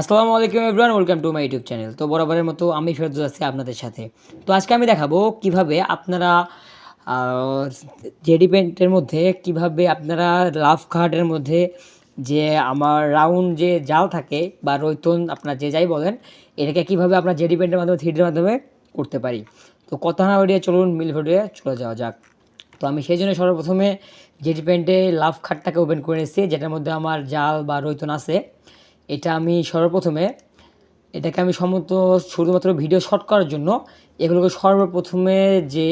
আসসালামু আলাইকুম everyone, welcome to my YouTube channel. তো বরাবরের মতো আমি ফেরদৌস আছি আপনাদের সাথে। তো আজকে আমি দেখাবো কীভাবে আপনারা জেডি পেন্টের মধ্যে কীভাবে আপনারা লাভ কার্ডের মধ্যে যে আমার রাউন্ড যে জাল থাকে বা রৈতন, আপনার যে যাই বলেন, এটাকে কীভাবে আপনার জেডি পেন্টের মাধ্যমে থ্রিডির মাধ্যমে করতে পারি। তো কথা না বেরিয়ে চলুন, মিল ভিডিও চলে যাওয়া যাক। তো আমি সেই জন্য সর্বপ্রথমে জেডি পেন্টে লাভ খাটটাকে ওপেন করে নিচ্ছি, যেটার মধ্যে আমার জাল বা রৈতন আছে। এটা আমি সর্বপ্রথমে, এটাকে আমি সমস্ত শুধুমাত্র ভিডিও শর্ট করার জন্য এগুলোকে সর্বপ্রথমে যে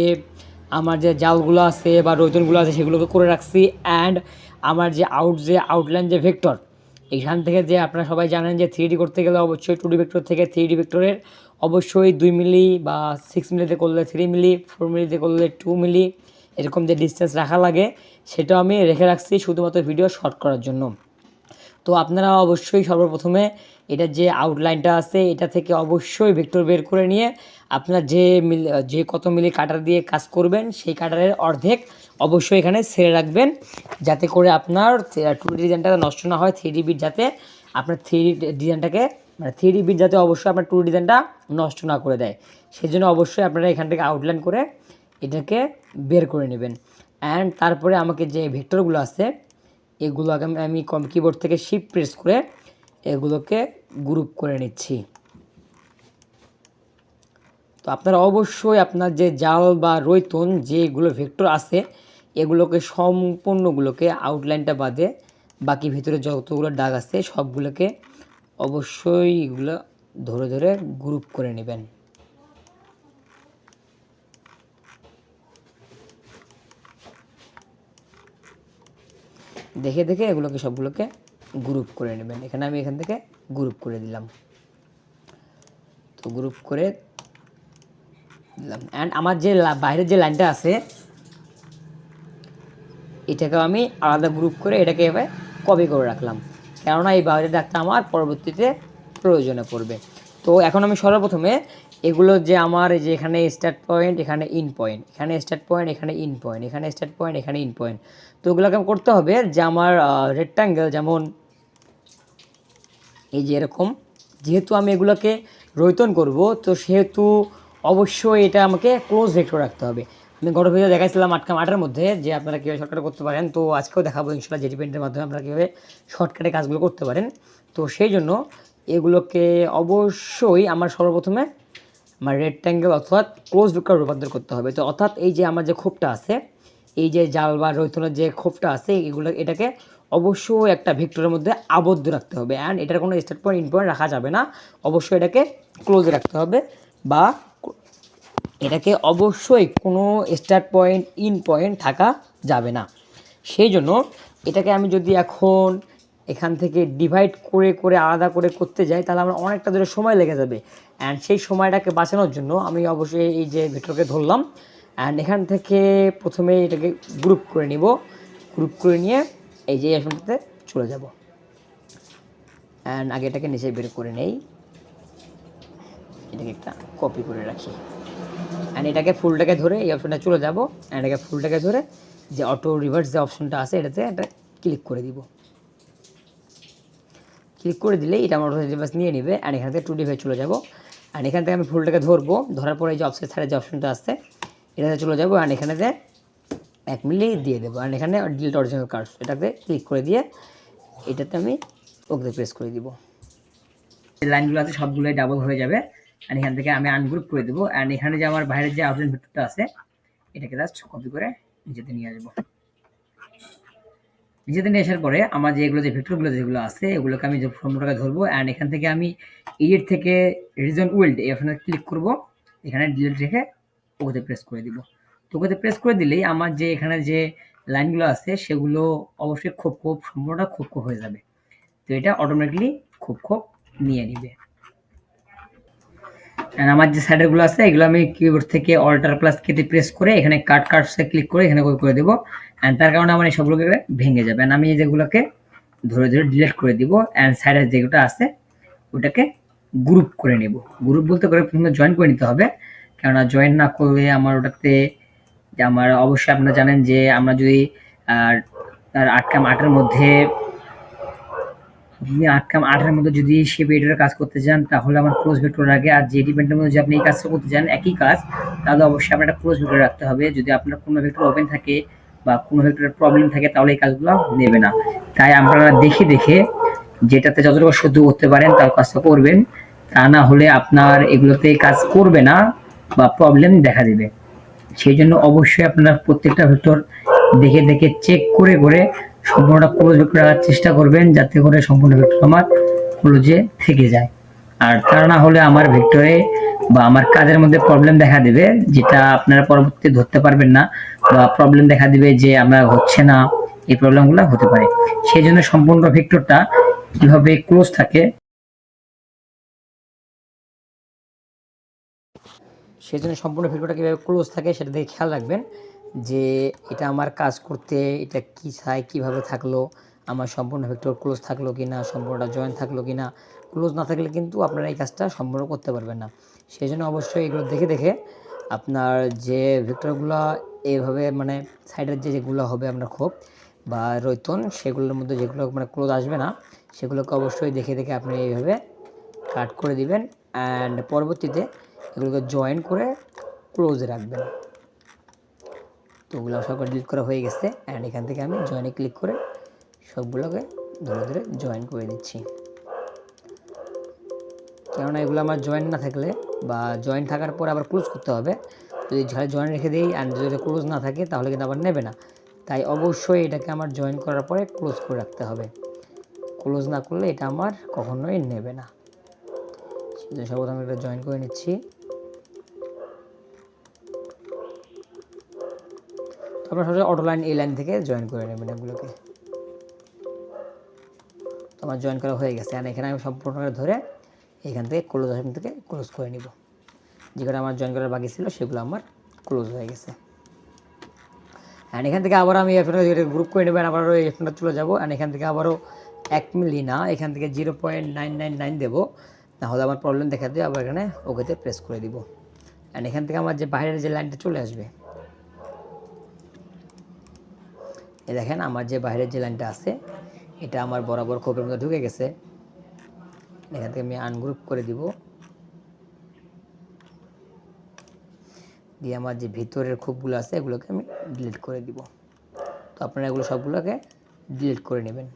আমার যে জালগুলো আছে বা রোজনগুলো আছে সেগুলোকে করে রাখছি অ্যান্ড আমার যে আউট যে আউটলাইন যে ভেক্টর এখান থেকে যে আপনারা সবাই জানেন যে থ্রি করতে গেলে অবশ্যই টু ভেক্টর থেকে থ্রি ভেক্টরের অবশ্যই দুই মিলি বা সিক্স মিলিতে করলে থ্রি মিলি ফোর মিলিতে করলে টু মিলি এরকম যে ডিস্টেন্স রাখা লাগে, সেটা আমি রেখে রাখছি শুধুমাত্র ভিডিও শর্ট করার জন্য। তো আপনারা অবশ্যই সর্বপ্রথমে এটার যে আউটলাইনটা আছে, এটা থেকে অবশ্যই ভেক্টর বের করে নিয়ে আপনারা যে মিল, যে কত মিলি কাটার দিয়ে কাজ করবেন, সেই কাটারের অর্ধেক অবশ্যই এখানে ছেড়ে রাখবেন। যাতে করে আপনার টু ডিজাইনটা নষ্ট না হয় থ্রি বিট যাতে আপনার থ্রি ডিজাইনটাকে মানে থ্রি বিট যাতে অবশ্যই আপনার টু ডিজাইনটা নষ্ট না করে দেয়। সেই জন্য অবশ্যই আপনারা এখান থেকে আউটলাইন করে এটাকে বের করে নেবেন। অ্যান্ড তারপরে আমাকে যে ভেক্টরগুলো আছে এগুলোকে আগে আমি কম কিবোর্ড থেকে শিফট প্রেস করে এগুলোকে গ্রুপ করে নিচ্ছি। তো আপনারা অবশ্যই আপনার যে জাল বা রৈতন যেগুলো ভেক্টর আছে, এগুলোকে সম্পূর্ণগুলোকে আউটলাইনটা বাদে বাকি ভিতরে যতগুলো দাগ আছে সবগুলোকে অবশ্যই এগুলো ধরে ধরে গ্রুপ করে নেবেন। দেখে দেখে এগুলোকে সবগুলোকে গ্রুপ করে নেবেন। এখানে আমি এখান থেকে গ্রুপ করে দিলাম। তো গ্রুপ করে দিলাম। অ্যান্ড আমার যে বাইরের যে লাইনটা আছে, এটাকেও আমি আলাদা গ্রুপ করে এটাকে এবার কপি করে রাখলাম। কেননা এই বাইরের ডাকটা আমার পরবর্তীতে প্রয়োজনে পড়বে। তো এখন আমি সর্বপ্রথমে এগুলো যে আমার যে এখানে স্টার্ট পয়েন্ট এখানে ইন পয়েন্ট এখানে স্টার্ট পয়েন্ট এখানে ইন পয়েন্ট এখানে স্টার্ট পয়েন্ট এখানে ইন পয়েন্ট তো ওগুলোকে করতে হবে যে আমার রেক্টাঙ্গেল যেমন এই যে এরকম, যেহেতু আমি এগুলোকে রৈতন করব, তো সেহেতু অবশ্যই এটা আমাকে ক্লোজ ভেক্টর রাখতে হবে। আমি গত ভিডিও দেখাইছিলাম আটকা আটের মধ্যে যে আপনারা কীভাবে শর্টকাটে করতে পারেন, তো আজকেও দেখাবো ইনশাল্লাহ জেটি পেন্টের মাধ্যমে আপনারা কীভাবে শর্টকাটে কাজগুলো করতে পারেন। তো সেই জন্য এগুলোকে অবশ্যই আমার সর্বপ্রথমে আমার রেক্ট্যাঙ্গেল অর্থাৎ ক্লোজ ভেক্টর রূপান্তর করতে হবে। তো অর্থাৎ এই যে আমার যে খোপটা আছে, এই যে জাল বা রৈথনের যে খোপটা আছে, এগুলো, এটাকে অবশ্যই একটা ভেক্টরের মধ্যে আবদ্ধ রাখতে হবে। অ্যান্ড এটার কোনো স্টার্ট পয়েন্ট ইন পয়েন্ট রাখা যাবে না। অবশ্যই এটাকে ক্লোজ রাখতে হবে বা এটাকে অবশ্যই কোনো স্টার্ট পয়েন্ট ইন পয়েন্ট থাকা যাবে না। সেই জন্য এটাকে আমি যদি এখন এখান থেকে ডিভাইড করে করে, আলাদা করে করতে যাই, তাহলে আমার অনেকটা ধরে সময় লেগে যাবে। অ্যান্ড সেই সময়টাকে বাঁচানোর জন্য আমি অবশ্যই এই যে ভেক্টরকে ধরলাম। অ্যান্ড এখান থেকে প্রথমে এটাকে গ্রুপ করে নিব। গ্রুপ করে নিয়ে এই যে আসনটাতে চলে যাব। অ্যান্ড আগে এটাকে নিচে বের করে নেই। এটাকে একটা কপি করে রাখি। অ্যান্ড এটাকে ফুলটাকে ধরে এই অপশনটা চলে যাব। অ্যান্ড এটাকে ফুলটাকে ধরে যে অটো রিভার্স যে অপশনটা আছে, এটাতে একটা ক্লিক করে দিব। ক্লিক করে দিলেই এটা আমার রিভার্স নিয়ে নেবে অ্যান্ড এখান থেকে টু ডিভাইস চলে যাব। অ্যান্ড এখান থেকে আমি ফুলটাকে ধরবো, ধরার পরে এই যে অপশন সাইডে যে অপশনটা আসছে এটাতে চলে যাব অ্যান্ড এখানেতে এক মিলি দিয়ে দেবো। অ্যান্ড এখানে ডিলিট অরিজিনাল কার্ড এটাতে ক্লিক করে দিয়ে এটাতে আমি ওকে প্রেস করে দিব। যে লাইনগুলো আছে, সবগুলোই ডাবল হয়ে যাবে। অ্যান্ড এখান থেকে আমি আনগ্রুপ করে দেবো। অ্যান্ড এখানে যে আমার বাইরের যে আউটলাইন ভেক্টরটা আছে, এটাকে জাস্ট কপি করে নিজেতে নিয়ে আসব। নিচেতে নিয়ে আসার পরে আমার যে এগুলো, যে ভেক্টরগুলো, যেগুলো আছে, এগুলোকে আমি যে ফর্মটাকে ধরবো অ্যান্ড এখান থেকে আমি এডিট থেকে রিজন উইল্ড এই অপশনে ক্লিক করব। এখানে ডিলিট রেখে ওকে প্রেস করে দিব। তো ওকে প্রেস করে দিলেই আমার যে এখানে যে লাইনগুলো আছে, সেগুলো অবশ্যই খুব খুব সম্পূর্ণটা খুব খুব হয়ে যাবে। তো এটা অটোমেটিকলি খুব খুব নিয়ে নিবে। আমার যে সাইডেরগুলো আছে, এগুলো আমি কিবোর্ড থেকে অল্টার প্লাস কেটে প্রেস করে এখানে কাট কাটসে ক্লিক করে এখানে করে দেবো। অ্যান্ড তার কারণে আমার এই সবগুলোকে ভেঙে যাবে। And আমি যেগুলোকে ধরে ধরে ডিলিট করে দিব অ্যান্ড সাইডের যেগুলো আছে, ওটাকে গ্রুপ করে নেব। গ্রুপ বলতে করে প্রথমে জয়েন করে নিতে হবে। কেননা জয়েন না করলে আমার ওটাতে যে আমার অবশ্যই আপনারা জানেন যে আমরা যদি তার আটকাম আটের মধ্যে, আপনি আট কাম আটের মধ্যে যদি সে ভেক্টরের কাজ করতে চান, তাহলে আমার ক্লোজ ভেক্টর আগে আর যে ডিপেন্ডের মধ্যে যদি আপনি এই কাজটা করতে চান, একই কাজ, তাহলে অবশ্যই আপনার একটা ক্লোজ ভেক্টর রাখতে হবে। যদি আপনার কোনো ভেক্টর ওপেন থাকে বা কোনো ভেক্টরের প্রবলেম থাকে তাহলে এই কাজগুলো নেবে না। তাই আপনারা দেখে দেখে যেটাতে যতটুকু সহ্য করতে পারেন তার কাজটা করবেন। তা না হলে আপনার এগুলোতে কাজ করবে না বা প্রবলেম দেখা দেবে। সেই জন্য অবশ্যই আপনারা প্রত্যেকটা ভেক্টর দেখে দেখে চেক করে করে সম্পূর্ণটা ক্লোজ ভেক্টর রাখার চেষ্টা করবেন যাতে করে সম্পূর্ণ ভেক্টর আমার ক্লোজে থেকে যায়। আর তা না হলে আমার ভেক্টরে বা আমার কাজের মধ্যে প্রবলেম দেখা দেবে, যেটা আপনারা পরবর্তীতে ধরতে পারবেন না বা প্রবলেম দেখা দিবে যে আমরা হচ্ছে না, এই প্রবলেমগুলো হতে পারে। সেই জন্য সম্পূর্ণ ভেক্টরটা কীভাবে ক্লোজ থাকে। সেই জন্য সম্পূর্ণ ভেক্টরটা কীভাবে ক্লোজ থাকে সেটা দেখে খেয়াল রাখবেন যে এটা আমার কাজ করতে, এটা কি চাই, কীভাবে থাকল, আমার সম্পূর্ণ ভেক্টর ক্লোজ থাকল কি না সম্পূর্ণটা জয়েন থাকল কি না ক্লোজ না থাকলে কিন্তু আপনারা এই কাজটা সম্পূর্ণ করতে পারবেন না। সেই জন্য অবশ্যই এগুলো দেখে দেখে আপনার যে ভেক্টরগুলো এইভাবে মানে সাইডের যে যেগুলো হবে আপনার খোপ বা রৈতন, সেগুলোর মধ্যে যেগুলো মানে ক্লোজ আসবে না, সেগুলোকে অবশ্যই দেখে দেখে আপনি এইভাবে কাট করে দিবেন অ্যান্ড পরবর্তীতে এগুলোকে জয়েন করে ক্লোজে রাখবেন। তো ওগুলো সব ডিলিট করা হয়ে গেছে অ্যান্ড এখান থেকে আমি জয়েনে ক্লিক করে সবগুলোকে ধরে ধরে জয়েন করে দিচ্ছি। কেননা এগুলো আমার জয়েন না থাকলে বা জয়েন্ট থাকার পর আবার ক্লোজ করতে হবে। যদি জয়েন রেখে দিই অ্যান্ড যদি ক্লোজ না থাকে, তাহলে কিন্তু আবার নেবে না। তাই অবশ্যই এটাকে আমার জয়েন করার পরে ক্লোজ করে রাখতে হবে। ক্লোজ না করলে এটা আমার কখনোই নেবে না। সর্বপ্রথম এটা জয়েন করে নিচ্ছি। আপনার সরাসরি অটো লাইন এই লাইন থেকে জয়েন করে নেবেন এগুলোকে। আমার জয়েন করা হয়ে গেছে। আর এখানে আমি সম্পূর্ণ ধরে এখান থেকে ক্লোজ অপশন থেকে ক্লোজ করে নিব। যেগুলো আমার জয়েন করার বাকি ছিল, সেগুলো আমার ক্লোজ হয়ে গেছে। অ্যান্ড এখান থেকে আবার আমি এফএনটা গ্রুপ করে নেবেন এই এফএনটা চলে যাব। অ্যান্ড এখান থেকে আবারও এক মিলি না, এখান থেকে zero point nine nine nine দেবো। নাহলে আমার প্রবলেম দেখা দিয়ে আবার এখানে ওকেতে প্রেস করে দিব। অ্যান্ড এখান থেকে আমার যে বাইরের যে লাইনটা চলে আসবে, এ দেখেন আমার যে বাইরের যে লাইনটা আছে, এটা আমার বরাবর খোপের মধ্যে ঢুকে গেছে। এখান থেকে আমি আনগ্রুপ করে দিব। দিয়ে আমার যে ভিতরের খোপগুলো আছে, এগুলোকে আমি ডিলিট করে দিব। তো আপনারা এগুলো সবগুলোকে ডিলিট করে নেবেন।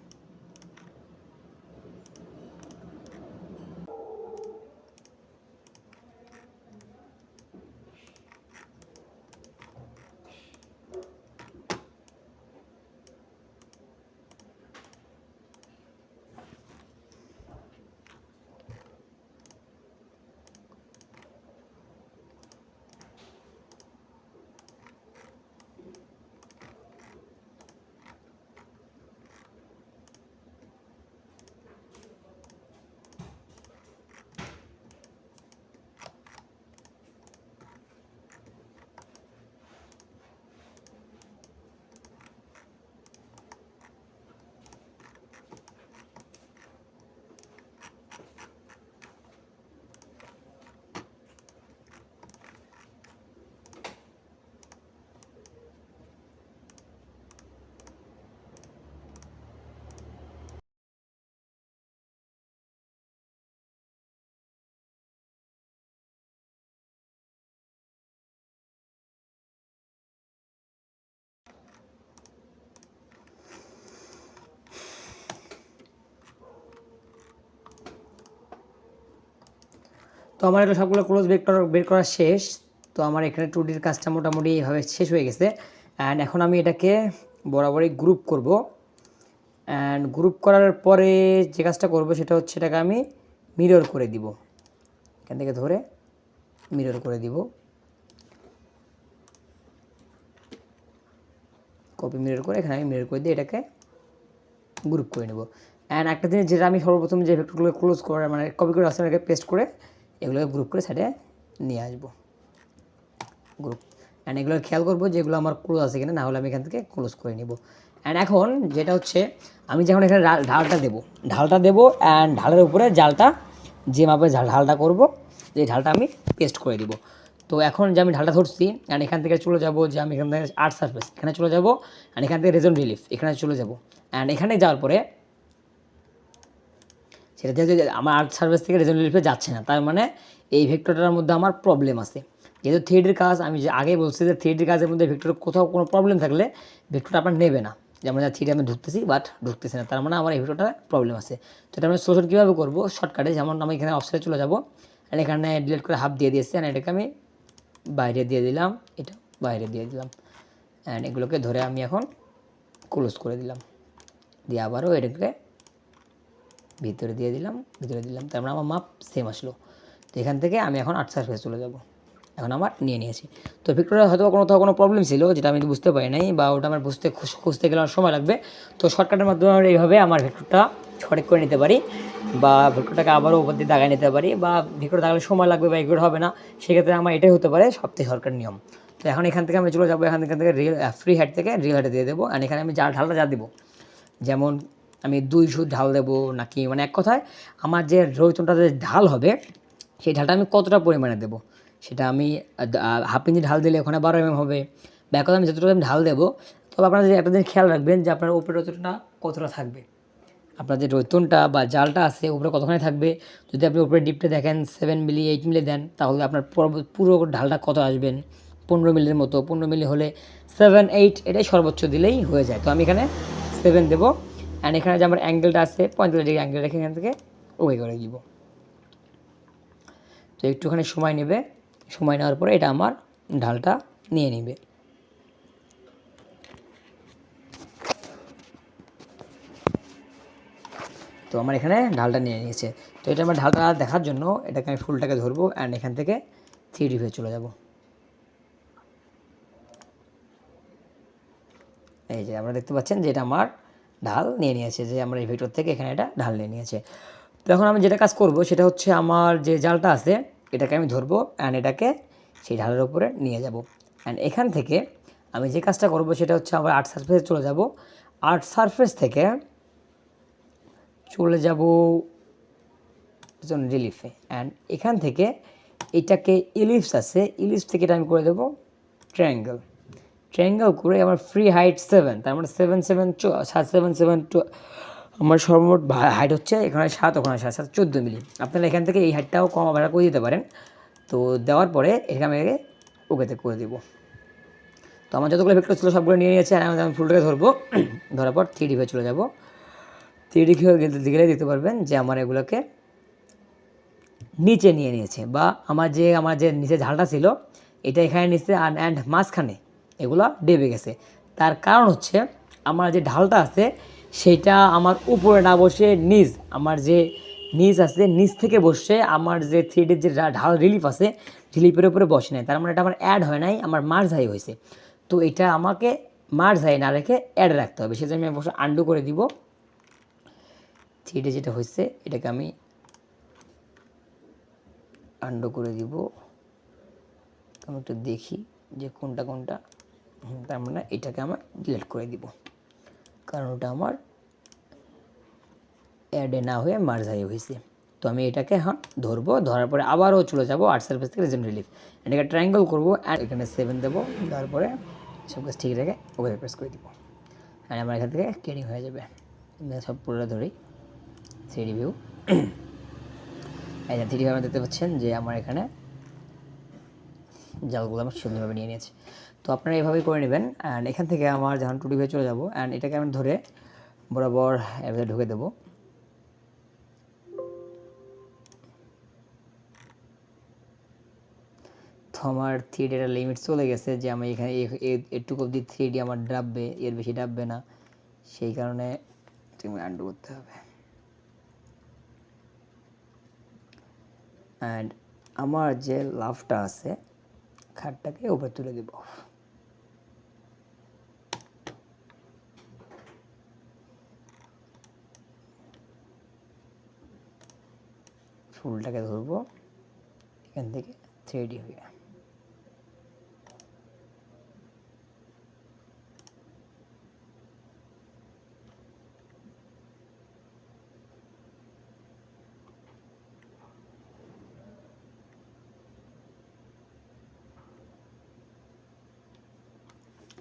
তো আমার এগুলো সবগুলো ক্লোজ বের করা বের করা শেষ। তো আমার এখানে টু ডির কাজটা মোটামুটি এইভাবে শেষ হয়ে গেছে। অ্যান্ড এখন আমি এটাকে বরাবরই গ্রুপ করব। অ্যান্ড গ্রুপ করার পরে যে কাজটা করব সেটা হচ্ছে এটাকে আমি মিরর করে দিব। এখান থেকে ধরে মিরর করে দিব। কপি মিরর করে এখানে আমি মিরর করে দিয়ে এটাকে গ্রুপ করে নেব। অ্যান্ড একটা জিনিস যেটা আমি সর্বপ্রথম যে ভেক্টরগুলো ক্লোজ করে মানে কপি করে আসলে পেস্ট করে এগুলোকে গ্রুপ করে সাইডে নিয়ে আসব। গ্রুপ অ্যান্ড এগুলো খেয়াল করব যেগুলো আমার ক্লোজ আছে কিনা না হলে আমি এখান থেকে ক্লোজ করে নিব। অ্যান্ড এখন যেটা হচ্ছে, আমি যখন এখানে ঢালটা দেবো। ঢালটা দেবো অ্যান্ড ঢালের উপরে জালটা, যে মাপে ঢালটা করব এই ঢালটা আমি পেস্ট করে দিব তো এখন যে আমি ঢালটা ধরছি অ্যান্ড এখান থেকে চলে যাব যে আমি এখান থেকে আর্ট সার্ফেস এখানে চলে যাব অ্যান্ড এখান থেকে রেজন রিলিফ এখানে চলে যাব। অ্যান্ড এখানে যাওয়ার পরে সেটা যেহেতু আমার আর্ট সার্ভিস থেকে রেজল্ট রিলিফে যাচ্ছে না, তার মানে এই ভেক্টরটার মধ্যে আমার প্রবলেম আছে। যেহেতু থ্রিডির কাজ, আমি যে আগে বলছি যে থ্রিডির কাজের মধ্যে ভেক্টর কোথাও কোনো প্রবলেম থাকলে ভেক্টরটা আপনার নেবে না। যেমন থ্রি আমি ঢুকতেছি বাট ঢুকতেছি না, তার মানে আমার এই ভেক্টরটা প্রবলেম আছে। তো এটা আমি সলিউশন কীভাবে করব? শর্টকাটে যেমন আমি এখানে অপশনে চলে যাব আর এখানে ডিলিট করে হাফ দিয়ে দিয়েছি আর এটাকে আমি বাইরে দিয়ে দিলাম, এটা বাইরে দিয়ে দিলাম। অ্যান্ড এগুলোকে ধরে আমি এখন ক্লোজ করে দিলাম। দিয়ে আবারও এটাকে ভিতরে দিয়ে দিলাম, ভিতরে দিলাম, তারপরে আমার মাপ সেম আসলো। তো এখান থেকে আমি এখন আট সার্ফেসে চলে যাব। এখন আমার নিয়ে নিয়েছি। তো ভিক্টোরিয়া হয়তো কোনো কোথাও কোনো প্রবলেম ছিল, যেটা আমি বুঝতে পারি নাই, বা ওটা আমার বুঝতে খুঁজতে গেলে আমার সময় লাগবে। তো শর্টকাটের মাধ্যমে আমরা এইভাবে আমার ভিক্টোরটা সঠিক করে নিতে পারি, বা ভিক্টোরটাকে আবারও উপর দিয়ে দাগায় নিতে পারি, বা ভিক্টোর দাগালে সময় লাগবে বা এগুলো হবে না, সেক্ষেত্রে আমার এটাই হতে পারে সবথেকে সরকার নিয়ম। তো এখন এখান থেকে আমি চলে যাব, এখান থেকে রিয়েল ফ্রি হেড থেকে রিয়েল হেডে দিয়ে দেবো। আর এখানে আমি যা ঢালটা যা দেবো, যেমন আমি দুই সুদ ঢাল দেবো নাকি? মানে এক কথায় আমার যে রৈতনটা যে ঢাল হবে, সেই ঢালটা আমি কতটা পরিমাণে দেবো? সেটা আমি হাফ ইঞ্চি ঢাল দিলে ওখানে বারো এমএম হবে। বা এক কথা আমি যতটা আমি ঢাল দেবো, তবে আপনারা যে একটা জিনিস খেয়াল রাখবেন যে আপনার উপরে রৈতনটা কতটা থাকবে। আপনার যে রৈতনটা বা জালটা আছে, উপরে কতখানি থাকবে, যদি আপনি উপরে ডিপটা দেখেন সেভেন মিলি এইট মিলি দেন, তাহলে আপনার পুরো ঢালটা কত আসবেন? পনেরো মিলির মতো। পনেরো মিলি হলে সেভেন এইট এটাই সর্বোচ্চ দিলেই হয়ে যায়। তো আমি এখানে সেভেন দেবো। অ্যান্ড এখানে যে আমার অ্যাঙ্গেলটা আছে পঁয়তাল্লিশ ডিগ্রি অ্যাঙ্গেল রেখে এখান থেকে ওকে করে দিব। তো একটুখানি সময় নেবে। সময় নেওয়ার পরে এটা আমার ঢালটা নিয়ে নেবে। তো আমার এখানে ঢালটা নিয়ে নিয়েছে। তো এটা আমার ঢালটা দেখার জন্য এটাকে আমি ফুলটাকে ধরবো অ্যান্ড এখান থেকে থ্রি ডিভে চলে যাব। এই যে, আপনারা দেখতে পাচ্ছেন যে এটা আমার ঢাল নিয়ে নিয়েছে, যে আমরা এই ভেক্টর থেকে এখানে এটা ঢাল নিয়ে নিয়েছে। তো এখন আমি যেটা কাজ করব সেটা হচ্ছে আমার যে জালটা আছে, এটাকে আমি ধরবো অ্যান্ড এটাকে সেই ঢালের উপরে নিয়ে যাব। অ্যান্ড এখান থেকে আমি যে কাজটা করব সেটা হচ্ছে আমার আর্ট সারফেসে চলে যাব। আর্ট সারফেস থেকে চলে যাব রিলিফে অ্যান্ড এখান থেকে এটাকে ইলিপস আছে ইলিপস থেকে এটা আমি করে দেবো ট্রায়াঙ্গেল ট্রায়াঙ্গেল করে আমার ফ্রি হাইট সেভেন তার মানে সেভেন সেভেন সাত সেভেন সেভেন টু, আমার সর্বমোট হাইট হচ্ছে এখানে সাত, ওখানে সাত সাত, চোদ্দ মিলি। আপনারা এখান থেকে এই হাইটটাও কম আবার করে দিতে পারেন। তো দেওয়ার পরে এখানে আমি ওকেতে করে দেবো। তো আমার যতগুলো ভেক্টর ছিল সবগুলো নিয়ে নিয়েছে, আর আমি ফুলটাকে ধরবো। ধরার পর থ্রি ডিভে চলে যাব। থ্রি ডি গেলে দেখতে পারবেন যে আমার এগুলোকে নিচে নিয়ে নিয়েছে, বা আমার যে আমার যে নিচে ঝালটা ছিল, এটা এখানে নিচে অ্যান্ড মাঝখানে এগুলো ডেবে গেছে। তার কারণ হচ্ছে আমার যে ঢালটা আছে সেটা আমার উপরে না বসে নিজ আমার যে নিজ আছে নিজ থেকে বসে আমার যে থ্রি ডির যে ঢাল রিলিফ আছে রিলিফের উপরে বসে নাই। তার মানে এটা আমার অ্যাড হয় নাই, আমার মার্জ হয়েছে। তো এটা আমাকে মার্জ না রেখে অ্যাড রাখতে হবে। সেটা আমি অবশ্য আন্ডু করে দিব। থ্রিডে যেটা হয়েছে, এটাকে আমি আন্ডো করে দিব। আমি একটু দেখি যে কোনটা কোনটা তার মানে এটাকে আমার ডিলিট করে দিব। কারণ ওটা আমার অ্যাডে না হয়ে মার্জাই হয়েছে। তো আমি এটাকে এখন ধরবো, ধরার পরে আবারও চলে যাব আর্ট সার্ফেস থেকে রিজেন রিলিফ এটাকে ট্রায়াঙ্গল করব অ্যান্ড এখানে সেভেন দেবো, তারপরে সব কাজ ঠিক রেখে ওকে প্রেস করে দিব। আর আমার এখান থেকে কেডিং হয়ে যাবে। সব পুরোটা ধরি। থ্রি ভিউ এই থ্রি ভিউ দেখতে পাচ্ছেন যে আমার এখানে জালগুলো আমার সুন্দরভাবে নিয়ে নিয়েছে। তো আপনারা এভাবেই করে নেবেন। অ্যান্ড এখান থেকে আমার যখন টু ডিভে চলে যাব। অ্যান্ড এটাকে আমি ধরে বরাবর এভাবে ঢুকে দেবো। আমার থ্রি ডিটা লিমিট চলে গেছে যে আমি এখানে এটুকু অব্দি থ্রি ডি আমার ডাববে, এর বেশি ডাববে না। সেই কারণে আন্ডু করতে হবে। অ্যান্ড আমার যে লাভটা আছে, খাটটাকে উপরে তুলে দেব। ফুলটাকে ধরবো। এখান থেকে থ্রি হয়ে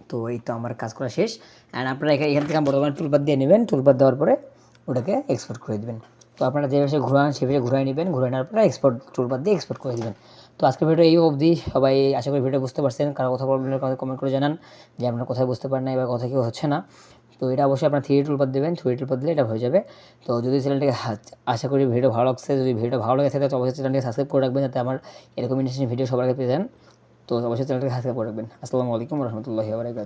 তো এই তো আমার কাজ করা শেষ। অ্যান্ড আপনারা এখানে এখান থেকে বর্তমানে টুলবার দিয়ে নেবেন। টুলবার দেওয়ার পরে ওটাকে এক্সপোর্ট করে দেবেন। তো আপনারা যে ভাষায় ঘুরান, সে ভাষায় ঘুরাই নেবেন। ঘুরাই নেওয়ার পরে এক্সপোর্ট টুলবার দিয়ে এক্সপোর্ট করে দেবেন। তো আজকের ভিডিও এই অবধি। সবাই আশা করি ভিডিও বুঝতে পারছেন। কারও কথা প্রবলেম কমেন্ট করে জানান যে আপনারা কোথায় বুঝতে পারেন না, এবার কথা কেউ হচ্ছে না। তো এটা অবশ্যই আপনার থ্রি টুলবার দেবেন। থ্রি টুলবার দিলে এটা হয়ে যাবে। তো যদি চ্যানেলটিকে আশা করি ভিডিও ভালো লাগছে। যদি ভিডিও ভালো লেগে থাকে তো অবশ্যই চ্যানেলটিকে সাবস্ক্রাইব করে রাখবেন। যাতে আমার এরকম ইন্টারেস্টিং ভিডিও সবার আগে পেয়ে যান। তো অবশ্যই চ্যানেলটিকে সাবস্ক্রাইব করে রাখবেন। আসসালামু আলাইকুম রহমতুল্লাহি বারাকাতুহু।